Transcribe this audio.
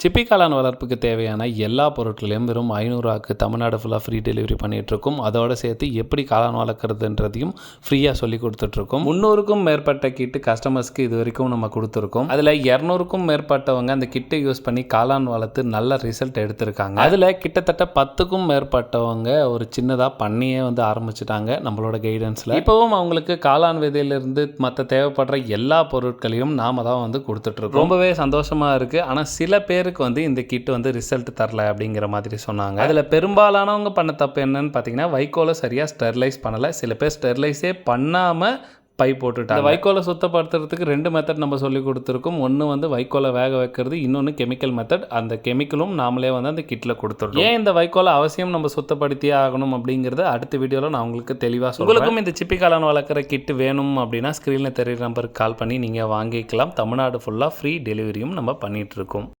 சிப்பி காளான் வளர்ப்புக்கு தேவையான எல்லா பொருட்களையும் வெறும் ஐநூறுவாக்கு தமிழ்நாடு ஃபுல்லாக ஃப்ரீ டெலிவரி பண்ணிகிட்ருக்கோம் அதோடு சேர்த்து எப்படி காளான் வளர்க்குறதுன்றதையும் ஃப்ரீயாக சொல்லி கொடுத்துட்ருக்கோம் முந்நூறுக்கும் மேற்பட்ட கிட்டு கஸ்டமர்ஸ்க்கு இது வரைக்கும் நம்ம கொடுத்துருக்கோம். அதில் இரநூறுக்கும் மேற்பட்டவங்க அந்த கிட்டை யூஸ் பண்ணி காளான் வளர்த்து நல்ல ரிசல்ட் எடுத்திருக்காங்க. அதில் கிட்டத்தட்ட பத்துக்கும் மேற்பட்டவங்க ஒரு சின்னதாக பண்ணியே வந்து ஆரம்பிச்சிட்டாங்க நம்மளோட கைடன்ஸில் இப்போவும் அவங்களுக்கு காளான் விதையிலிருந்து மற்ற தேவைப்படுற எல்லா பொருட்களையும் நாம தான் வந்து கொடுத்துட்ருக்கோம் ரொம்பவே சந்தோஷமாக இருக்குது ஆனால் சில பேர் பேருக்கு வந்து இந்த கிட் வந்து ரிசல்ட் தரல அப்படிங்கிற மாதிரி சொன்னாங்க. அதில் பெரும்பாலானவங்க பண்ண தப்பு என்னன்னு பார்த்தீங்கன்னா வைக்கோலை சரியாக ஸ்டெர்லைஸ் பண்ணலை. சில பேர் ஸ்டெர்லைஸே பண்ணாமல் பை போட்டுட்டாங்க. வைக்கோலை சுத்தப்படுத்துறதுக்கு ரெண்டு மெத்தட் நம்ம சொல்லி கொடுத்துருக்கோம். ஒன்று வந்து வைக்கோலை வேக வைக்கிறது இன்னொன்று கெமிக்கல் மெத்தட் அந்த கெமிக்கலும் நாமளே வந்து அந்த கிட்டில் கொடுத்துருக்கோம் ஏன் இந்த வைக்கோலை அவசியம் நம்ம சுத்தப்படுத்தியே ஆகணும் அப்படிங்கிறத அடுத்த வீடியோவில் நான் உங்களுக்கு தெளிவாக சொல்லுவேன் உங்களுக்கும் இந்த சிப்பி காளான் வளர்க்குற கிட்டு வேணும் அப்படின்னா ஸ்க்ரீனில் தெரியுற நம்பருக்கு கால் பண்ணி நீங்கள் வாங்கிக்கலாம். தமிழ்நாடு ஃபுல்லாக ஃப்ரீ டெலிவரியும் நம்ம பண்ணிகிட்டு இருக்கோம்.